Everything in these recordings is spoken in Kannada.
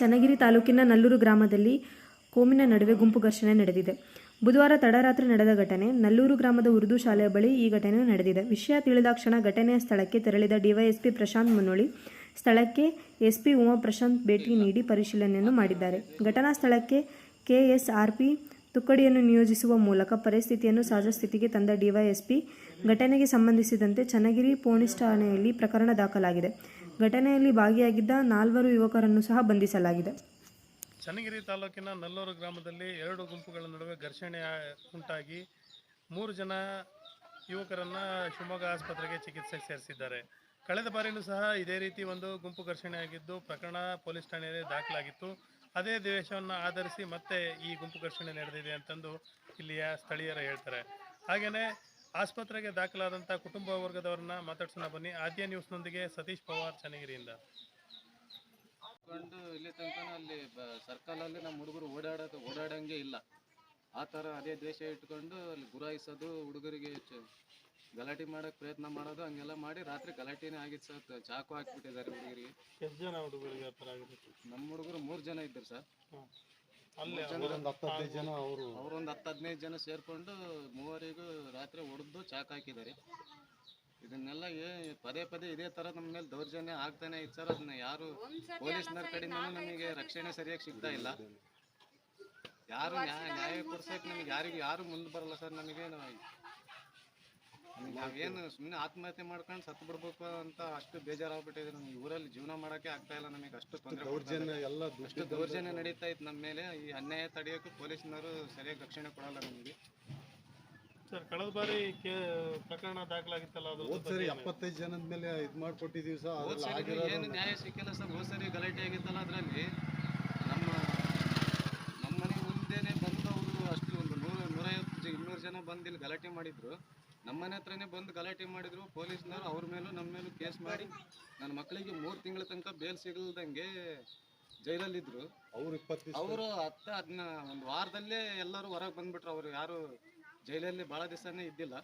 ಚನ್ನಗಿರಿ ತಾಲೂಕಿನ ನಲ್ಲೂರು ಗ್ರಾಮದಲ್ಲಿ ಕೋಮಿನ ನಡುವೆ ಗುಂಪು ಘರ್ಷಣೆ ನಡೆದಿದೆ. ಬುಧವಾರ ತಡರಾತ್ರಿ ನಡೆದ ಘಟನೆ, ನಲ್ಲೂರು ಗ್ರಾಮದ ಉರ್ದು ಶಾಲೆಯ ಬಳಿ ಈ ಘಟನೆ ನಡೆದಿದೆ. ವಿಷಯ ತಿಳಿದಾಕ್ಷಣ ಘಟನೆಯ ಸ್ಥಳಕ್ಕೆ ತೆರಳಿದ ಡಿವೈಎಸ್ಪಿ ಪ್ರಶಾಂತ್ ಮುನ್ನೋಳಿ, ಸ್ಥಳಕ್ಕೆ ಎಸ್ಪಿ ಉಮಾ ಪ್ರಶಾಂತ್ ಭೇಟಿ ನೀಡಿ ಪರಿಶೀಲನೆಯನ್ನು ಮಾಡಿದ್ದಾರೆ. ಘಟನಾ ಸ್ಥಳಕ್ಕೆ ಕೆಎಸ್ಆರ್ಪಿ ತುಕ್ಕಡಿಯನ್ನು ನಿಯೋಜಿಸುವ ಮೂಲಕ ಪರಿಸ್ಥಿತಿಯನ್ನು ಸಹಜ ಸ್ಥಿತಿಗೆ ತಂದ ಡಿವೈಎಸ್ಪಿ, ಘಟನೆಗೆ ಸಂಬಂಧಿಸಿದಂತೆ ಚನ್ನಗಿರಿ ಪೊಲೀಸ್ ಠಾಣೆಯಲ್ಲಿ ಪ್ರಕರಣ ದಾಖಲಾಗಿದೆ. ಘಟನೆಯಲ್ಲಿ ಭಾಗಿಯಾಗಿದ್ದ ನಾಲ್ವರು ಯುವಕರನ್ನು ಸಹ ಬಂಧಿಸಲಾಗಿದೆ. ಚನ್ನಗಿರಿ ತಾಲೂಕಿನ ನಲ್ಲೂರು ಗ್ರಾಮದಲ್ಲಿ ಎರಡು ಗುಂಪುಗಳ ನಡುವೆ ಘರ್ಷಣೆ ಉಂಟಾಗಿ ಮೂರು ಜನ ಯುವಕರನ್ನು ಶಿವಮೊಗ್ಗ ಆಸ್ಪತ್ರೆಗೆ ಚಿಕಿತ್ಸೆಗೆ ಸೇರಿಸಿದ್ದಾರೆ. ಕಳೆದ ಬಾರಿನೂ ಸಹ ಇದೇ ರೀತಿ ಒಂದು ಗುಂಪು ಘರ್ಷಣೆ ಆಗಿದ್ದು ಪ್ರಕರಣ ಪೊಲೀಸ್ ಠಾಣೆಯಲ್ಲಿ ದಾಖಲಾಗಿತ್ತು. ಅದೇ ದ್ವೇಷವನ್ನು ಆಧರಿಸಿ ಮತ್ತೆ ಈ ಗುಂಪು ಘರ್ಷಣೆ ನಡೆದಿದೆ ಅಂತಂದು ಇಲ್ಲಿಯ ಸ್ಥಳೀಯರು ಹೇಳ್ತಾರೆ. ಹಾಗೆಯೇ ಆಸ್ಪತ್ರೆಗೆ ದಾಖಲಾದಂಥ ಕುಟುಂಬ ವರ್ಗದವರನ್ನ ಮಾತಾಡ್ಸೋಣ ಬನ್ನಿ. ಆದ್ಯ ನ್ಯೂಸ್ನೊಂದಿಗೆ ಸತೀಶ್ ಪವಾರ್ ಚನ್ನಗಿರಿಯಿಂದ. ಕಂಡು ಇಲ್ಲಿ ತನಕ ಅಲ್ಲಿ ಸರ್ಕಲಲ್ಲಿ ನಮ್ಮ ಹುಡುಗರು ಓಡಾಡೋದು ಓಡಾಡಂಗೆ ಇಲ್ಲ. ಆ ಥರ ಅದೇ ದ್ವೇಷ ಇಟ್ಕೊಂಡು ಅಲ್ಲಿ ಗುರಾಯಿಸೋದು ಹುಡುಗರಿಗೆ ಚ- ಗಲಾಟೆ ಮಾಡೋಕ್ಕೆ ಪ್ರಯತ್ನ ಮಾಡೋದು ಹಂಗೆಲ್ಲ ಮಾಡಿ ರಾತ್ರಿ ಗಲಾಟೆನೇ ಆಗಿತ್ತು ಸರ್ ಚಾಕು ಹಾಕ್ಬಿಟ್ಟಿದ್ದಾರೆ ಹುಡುಗರಿಗೆ. ಎಷ್ಟು ಜನ ಹುಡುಗರಿಗೆ ಆ ಥರ ಆಗಿದೆ? ನಮ್ಮ ಹುಡುಗರು ಮೂರು ಜನ ಇದ್ದರು ಸರ್. ಒಂದು ಹತ್ತು ಹದಿನೈದು ಜನ ಅವರು. ಅವರೊಂದು ಹತ್ತು ಹದಿನೈದು ಜನ ಸೇರಿಕೊಂಡು ಮೂವರಿಗೂ ರಾತ್ರಿ ಹೊಡೆದು ಚಾಕ್ ಹಾಕಿದ್ದಾರೆ. ಇದನ್ನೆಲ್ಲ ಏ ಪದೇ ಪದೇ ಇದೇ ತರ ನಮ್ಮ ಮೇಲೆ ದೌರ್ಜನ್ಯ ಆಗ್ತಾನೆ ಇತ್ತು ಸರ್. ಅದನ್ನ ಯಾರು ಪೊಲೀಸ್ನವ್ರ ಕಡೆಯಿಂದ ನಮಗೆ ರಕ್ಷಣೆ ಸರಿಯಾಗಿ ಸಿಗ್ತಾ ಇಲ್ಲ. ಯಾರು ನ್ಯಾಯ ನ್ಯಾಯ ಕೊಡ್ಸಕ್ಕೆ ನಮಗೆ ಯಾರಿಗೂ ಯಾರು ಮುಂದೆ ಬರಲ್ಲ ಸರ್ ನಮಗೆ ನಾವೇನು ಸುಮ್ಮನೆ ಆತ್ಮಹತ್ಯೆ ಮಾಡ್ಕೊಂಡು ಸತ್ತು ಬಿಡ್ಬೇಕು ಅಂತ ಅಷ್ಟು ಬೇಜಾರಾಗ್ಬಿಟ್ಟಿದೆ ನಮ್ಗೆ. ಊರಲ್ಲಿ ಜೀವನ ಮಾಡೋಕೆ ಆಗ್ತಾ ಇಲ್ಲ ನಮಗೆ ಅಷ್ಟು ತೊಂದರೆ ದೌರ್ಜನ್ಯ ಎಲ್ಲ ಅಷ್ಟು ದೌರ್ಜನ್ಯ ನಡೀತಾ ಇತ್ತು ನಮ್ಮ ಮೇಲೆ. ಈ ಅನ್ಯಾಯ ತಡೆಯೋಕೆ ಪೊಲೀಸ್ನವರು ಸರಿಯಾಗಿ ರಕ್ಷಣೆ ಕೊಡಲ್ಲ ನಮಗೆ. ಸರ್ ಕಳೆದ ಬಾರಿ ಕೇ ಪ್ರಕರಣ ದಾಖಲಾಗಿತ್ತಲ್ಲ ಅದು ಹೋದ್ ಸರಿ ಎಪ್ಪತ್ತೈದು ಜನದ ಮೇಲೆ ಇದ್ ಮಾಡ್ಕೊಟ್ಟಿದೀವಿ ಸರ್ ಹೋದ್ ಅದ್ರಲ್ಲಿ ಸರಿ ಆಗಿರೋದು ಏನು ನ್ಯಾಯ ಸಿಕ್ಕಿಲ್ಲ ಸರ್ ಹೋದ್ ಸರಿ ಗಲಾಟೆ ಆಗಿತ್ತಲ್ಲ ಅದರಲ್ಲಿ. ನಮ್ಮ ನಮ್ಮ ಮನೆ ಮುಂದೆನೆ ಬಂದು ಅವರು ಅಷ್ಟು ಒಂದು ನೂರ ನೂರೈವತ್ತು ಜ ಇನ್ನೂರು ಜನ ಬಂದು ಇಲ್ಲಿ ಗಲಾಟೆ ಮಾಡಿದ್ರು. ನಮ್ಮ ಮನೆ ಹತ್ರನೇ ಬಂದು ಗಲಾಟೆ ಮಾಡಿದ್ರು ಪೊಲೀಸ್ನವರು ಅವ್ರ ಮೇಲೂ ನಮ್ಮ ಮೇಲೂ ಕೇಸ್ ಮಾಡಿ ನನ್ನ ಮಕ್ಕಳಿಗೆ ಮೂರು ತಿಂಗಳ ತನಕ ಬೇಲ್ ಸಿಗಲ್ದಂಗೆ ಜೈಲಲ್ಲಿದ್ರು. ಅವ್ರು ಇಪ್ಪತ್ತು ಅವರು ಹತ್ತ ಅದನ್ನ ಒಂದು ವಾರದಲ್ಲೇ ಎಲ್ಲರೂ ಹೊರಗೆ ಬಂದ್ಬಿಟ್ರು. ಅವರು ಯಾರು ಜೈಲಲ್ಲಿ ಭಾಳ ದಿವಸನೇ ಇದ್ದಿಲ್ಲ.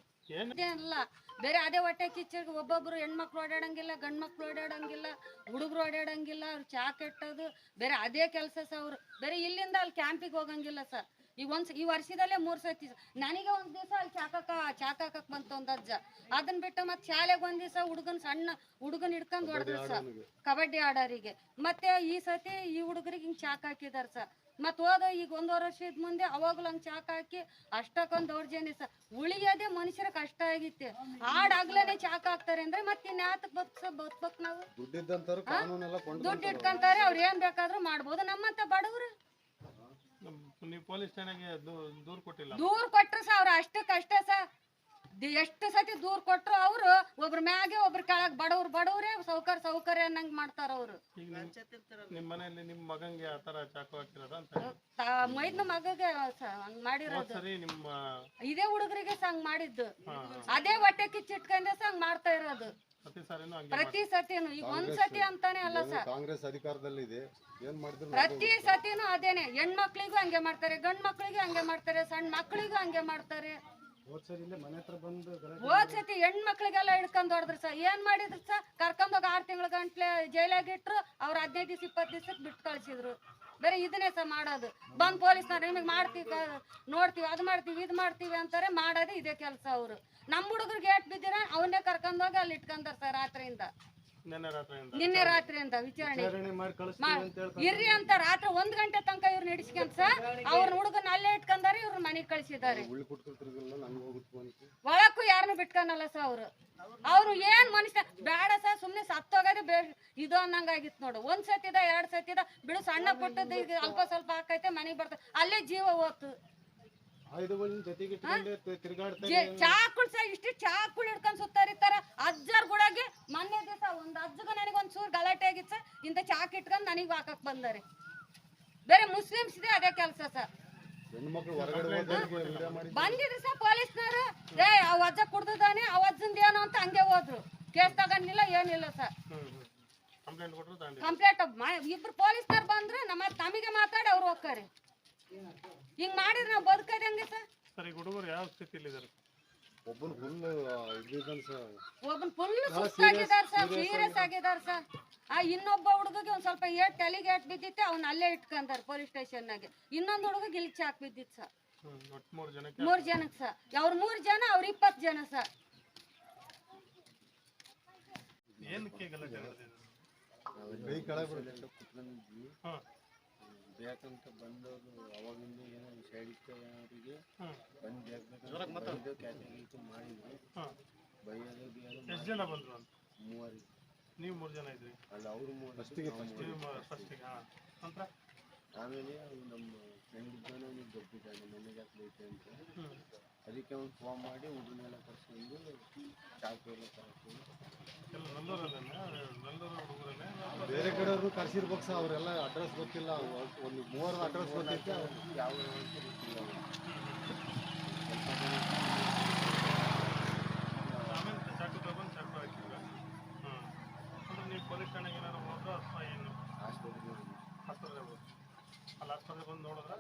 ಅಲ್ಲ ಬೇರೆ ಅದೇ ಹೊಟ್ಟೆ ಕಿಚ್ಚರ್ಗೆ ಒಬ್ಬೊಬ್ರು ಹೆಣ್ಮಕ್ಳು ಓಡಾಡಂಗಿಲ್ಲ ಗಂಡ್ ಮಕ್ಳು ಓಡಾಡಂಗಿಲ್ಲ ಹುಡುಗರು ಓಡಾಡಂಗಿಲ್ಲ ಅವ್ರು ಚಾ ಕೆಟ್ಟದು ಬೇರೆ ಅದೇ ಕೆಲಸ ಸರ್ ಅವ್ರು. ಬೇರೆ ಇಲ್ಲಿಂದ ಅಲ್ಲಿ ಕ್ಯಾಂಪಿಗೆ ಹೋಗಂಗಿಲ್ಲ ಸರ್. ಈ ಒಂದ್ ಈ ವರ್ಷದಲ್ಲೇ ಮೂರ್ ಸತಿ ನನಗೆ ಒಂದ್ ದಿವಸ ಅಲ್ಲಿ ಚಾಕಕ ಚಾಕಕ್ ಬಂತು ಒಂದ್ ಅಜ್ಜ. ಅದನ್ ಬಿಟ್ಟು ಮತ್ತೆ ಶಾಲೆಗೆ ಒಂದ್ ದಿವಸ ಹುಡುಗನ್ ಸಣ್ಣ ಹುಡುಗನ್ ಹಿಡ್ಕೊಂಡ್ ಹೊಡೆದ್ರು ಸರ್. ಕಬಡ್ಡಿ ಆಡೋರಿಗೆ. ಮತ್ತೆ ಈ ಸತಿ ಈ ಹುಡುಗರಿಗೆ ಹಿಂಗ್ ಚಾಕ್ ಹಾಕಿದಾರ ಸರ್. ಮತ್ ಹೋದ ಈಗ ಒಂದೂವರೆ ವರ್ಷದ ಮುಂದೆ ಅವಾಗಲೂ ಹಂಗ್ ಚಾಕ್ ಹಾಕಿ ಅಷ್ಟಕ್ಕೊಂದು ದೌರ್ಜನ್ಯ ಸರ್ ಉಳಿಯೋದೇ ಮನುಷ್ಯರ ಕಷ್ಟ ಆಗಿತ್ತೆ. ಆಡಾಗ್ಲೇನೆ ಚಾಕ್ ಹಾಕ್ತಾರೆ ಅಂದ್ರೆ ಮತ್ತೆ ಇನ್ಯಾತ ಬದುಕ ಬದುಕ್ಬೇಕು ನಾವು? ದುಡ್ಡಿದ್ದಂತವ್ರು ಕಾನೂನೆಲ್ಲ ಕೊಂಡು ದುಡ್ಡು ಇಟ್ಕೊಂತಾರೆ ಅವ್ರು ಏನ್ ಬೇಕಾದ್ರೂ ಮಾಡ್ಬೋದು. ನಮ್ಮಂತ ಬಡವರು? ನಮ್- ನೀವು ಪೊಲೀಸ್ ಠಾಣೆಗೆ ದೂ- ದೂರು ಕೊಟ್ಟಿಲ್ಲ. ದೂರ್ ಕೊಟ್ಟರು ಸರ್ ಅವ್ರ ಅಷ್ಟಕ್ಕಷ್ಟೇ ಸರ್ ಎಷ್ಟು ಸತಿ ದೂರ್ ಕೊಟ್ರು ಅವ್ರು ಒಬ್ರ ಮ್ಯಾಗೆ ಒಬ್ರ ಕೆಳಗ್ ಬಡವ್ರು ಬಡವ್ರೆ ಸೌಕರ್ ಸೌಕರ್ಯ ಅನ್ನಂಗ್ ಮಾಡ್ತಾರ ಅವ್ರು. ನಿಮ್ಮ ಮನೆಯಲ್ಲಿ ನಿಮ್ಮ ಮಗಂಗೆ ಆತರ ಚಾಕು ಹಾಕಿರೋದ ಅಂತ ಮೈದ್ನ ಮಗಗೆ ಹಂಗ್ ಮಾಡಿರೋದು. ಸರಿ ನಿಮ್ಮ ಇದೇ ಹುಡುಗರಿಗೆ ಸಂಗ್ ಮಾಡಿದ್ದು. ಅದೇ ಹೊಟ್ಟೆ ಕಿಚ್ಚಿಟ್ಕೊಂಡೆ ಸಂಗ್ ಮಾಡ್ತಾ ಇರೋದು. ಪ್ರತಿ ಸತಿನು ಈಗ ಒಂದ್ ಸತಿ ಅಂತಾನೆ ಅಲ್ಲ ಸರ್. ಕಾಂಗ್ರೆಸ್ ಅಧಿಕಾರದಲ್ಲಿದೆ ಏನ್ ಮಾಡಿದ್ರು ಪ್ರತಿ ಸತಿನೂ ಅದೇನೆ ಹೆಣ್ಮಕ್ಳಿಗೂ ಹಂಗೆ ಮಾಡ್ತಾರೆ ಗಂಡ್ ಮಕ್ಳಿಗೂ ಹಂಗೆ ಮಾಡ್ತಾರೆ ಸಣ್ಣ ಮಕ್ಳಿಗೂ ಹಂಗೆ ಮಾಡ್ತಾರೆ. ಹೋದ್ ಸರಿ ಸತಿ ಹೆಣ್ಮಕ್ಳಿಗೆಲ್ಲ ಹಿಡ್ಕೊಂಡ್ ಹೊಡೆದ್ರು ಸರ್. ಏನ್ ಮಾಡಿದ್ರು ಸರ್? ಕರ್ಕೊಂಡೋಗಿ ಆರ್ ತಿಂಗಳ ಗಂಟ್ಲೆ ಜೈಲಾಗ ಇಟ್ರು ಅವ್ರ ಹದಿನೈದು ದಿವಸ ಇಪ್ಪತ್ತು ದಿವ್ಸಕ್ಕೆ ಬಿಟ್ಟು ಕಳ್ಸಿದ್ರು. ಬೇರೆ ಇದನ್ನೇ ಸಹ ಮಾಡೋದು. ಬಂದ್ ಪೊಲೀಸ್ನವ್ರು ನಿಮಗೆ ಮಾಡ್ತೀವಿ ನೋಡ್ತೀವಿ ಅದು ಮಾಡ್ತೀವಿ ಇದು ಮಾಡ್ತೀವಿ ಅಂತಾರೆ ಮಾಡೋದೇ ಇದೇ ಕೆಲಸ ಅವರು. ನಮ್ಮ ಹುಡುಗರು ಗೇಟ್ ಬಿದ್ದಿರ ಅವನ್ನೇ ಕರ್ಕೊಂಡೋಗಿ ಅಲ್ಲಿ ಇಟ್ಕೊಂಡಾರ ಸರ್ ರಾತ್ರಿಯಿಂದ. ನಿನ್ನೆ ರಾತ್ರಿಯಿಂದ. ನಿನ್ನೆ ರಾತ್ರಿಯಿಂದ ವಿಚಾರಣೆ. ವಿಚಾರಣೆ ಮಾಡಿ ಕಳಿಸ್ತೀವಿ ಅಂತ ಹೇಳ್ಕೊಂಡು ಇರ್ರಿ ಅಂತ ರಾತ್ರಿ ಒಂದ್ ಗಂಟೆ ತನಕ ಇವ್ರು ನಡೆಸ್ಕೊಂತ ಅವ್ರ ಹುಡುಗನ ಅಲ್ಲೇ ಮನೆಗೆ ಕಳಿಸಿದ್ದಾರೆ ಒಳಕ್ಕೂ ಯಾರನ್ನು ಬಿಟ್ಕನಲ್ಲ ಸ ಅವರು. ಅವ್ರು ಏನ್ ಮನುಷ್ಯ ಬೇಡ ಸ ಸುಮ್ನೆ ಸತ್ತೋಗದೆ ಬೇ ಇದು ಅನ್ನಂಗಾಗಿತ್ತು ನೋಡು. ಒಂದ್ ಸತಿದ ಎರಡ್ ಸತಿದ ಬಿಡು ಸಣ್ಣ ಪುಟ್ಟದ್ದು ಈಗ ಅಲ್ಪ ಸ್ವಲ್ಪ ಹಾಕೈತೆ ಮನೆಗೆ ಬರ್ತದೆ ಅಲ್ಲೇ ಜೀವ ಹೋತು. ಚಾಕುಳ್ಸ ಇಷ್ಟು ಚಾಕುಳ್ ಹಿಡ್ಕೊಂಡ್ ಸುತ್ತಾರಿತ್ತಾರ ಅಜ್ಜರ್ ಗುಡಾಗಿ ಮೊನ್ನೆ ದಿವಸ ಒಂದ್ ಅಜ್ಜಗ ನನಗೆ ಒಂದ್ ಚೂರ್ ಗಲಾಟೆ ಆಗಿತ್ತು ಸರ್. ಇಂತ ಚಾಕ್ ಇಟ್ಕೊಂಡ್ ನನಗ್ ಹಾಕಕ್ ಬಂದಾರೆ. ಬೇರೆ ಮುಸ್ಲಿಮ್ಸ್ ಇದೆ ಅದೇ ಕೆಲಸ ಸರ್. ಬಂದಿದ್ರು ಸರ್ ಪೊಲೀಸ್ನವರು. ಏ ಆ ಅಜ್ಜ ಕುಡ್ದಾನೆ ಆ ಏನು ಅಂತ ಹಂಗೆ ಹೋದ್ರು. ಕೇಸ್ ತಗೊಂಡಿಲ್ಲ ಏನಿಲ್ಲ ಸರ್. ಕಂಪ್ಲೇಂಟ್ ಇಬ್ರು ಪೊಲೀಸ್ನವ್ರು ಬಂದ್ರೆ ನಮ್ಮ ತಮಗೆ ಮಾತಾಡಿ ಅವ್ರು ಹೋಗ್ತಾರೆ. ಹಿಂಗ್ ಮಾಡಿದ್ರೆ ನಾವು ಬದುಕದಂಗೆ ಹೆಂಗೆ ಸರ್. ಸರ್ ಈಗ ಹುಡುಗರು ಯಾವ ಸ್ಥಿತಿಲಿದ್ದಾರೆ ಒಬ್ಬನು ಫುಲ್ ಇದ್ದಿದ್ದಾನೆ ಸರ್ ಒಬ್ಬನ್ ಫುಲ್ ಸುಸ್ತಾಗಿದ್ದಾರೆ ಸರ್ ಸೀರಿಯಸ್ ಆಗಿದಾರ ಸರ್. ಆ ಇನ್ನೊಬ್ಬ ಹುಡುಗಗೆ ಒಂದ್ ಸ್ವಲ್ಪ ಏಟ್ ತಲೆಗೆ ಏಟ್ ಬಿದ್ದಿತ್ತೆ ಅವ್ನ ಅಲ್ಲೇ ಇಟ್ಕೊಂತಾರ ಪೊಲೀಸ್ ಸ್ಟೇಷನ್ನಾಗೆ ಇನ್ನೊಂದ್ ಹುಡುಗ ಇಲ್ಲಿ ಚಾಕ್ ಬಿದ್ದಿತ್ತು ಸರ್. ಮೂರು ಜನಕ್ಕೆ ಮೂರ್ ಜನಕ್ಕೆ ಸರ್. ಅವ್ರ ಮೂರ್ ಜನ ಅವ್ರ ಇಪ್ಪತ್ತು ಜನ ಸರ್. ಏನಕ್ಕೆ ಗಲಾಟೆ ಬೇಕಂತ ಬಂದವರು ಅವಾಗಿಂದ ಏನೋ ಸೈಡ್ ಅವರಿಗೆ. ಬಂದು ಬೇಕಂತ ಬೈಯೋದು ಬಿಯೋದು ಎಷ್ಟು ಜನ ಬಂದ್ರು ಅಂತ ಮೂವರಿಗೆ. ನೀವು ಮೂರು ಜನ ಇದ್ರಿ? ಅಲ್ಲ ಅವರು ಮೂರು ಫಸ್ಟಿಗೆ ನೀವು ಫಸ್ಟಿಗೆ. ಹಾಂ. ನಂತರ? ಆಮೇಲೆ ನಮ್ಮ ಫ್ರೆಂಡ್ ಇದ್ದಾನೆ ಗೊತ್ತಿದ್ದಾನೆ ಮನೆಗೆ ಹಾಕ್ಬೇಕು ಅಂತ ಅದಕ್ಕೆ ಅವ್ನು ಫೋನ್ ಮಾಡಿ ಹುಡುಗನೆಲ್ಲ ಕರ್ಸ್ಕೊಂಡು ಚಾಕು ಎಲ್ಲ ಹುಡುಗರಲ್ಲೇ? ಬೇರೆ ಕಡೆಯವರು ಕರ್ಸಿರ್ಬೇಕು ಸರ್ ಅವರೆಲ್ಲ ಅಡ್ರೆಸ್ ಗೊತ್ತಿಲ್ಲ. ಒಂದು ಮೂವರ್ ಅಡ್ರೆಸ್ ಗೊತ್ತೈತೆ ಯಾವ ಅಂತ ಗೊತ್ತಿಲ್ಲ ಚಾಕು ತಗೊಂಡು ಚಾಕು ಹಾಕಿದ್ರೆ? ಹ್ಞೂ ಅಂದ್ರೆ ನೀವು ಪೊಲೀಸ್ ಠಾಣೆಗೆ ಏನಾದ್ರು ಹೋದ್ರು ಅಥವಾ ಏನು. ಅಲ್ಲಿ ಬಂದು ನೋಡಿದ್ರೆ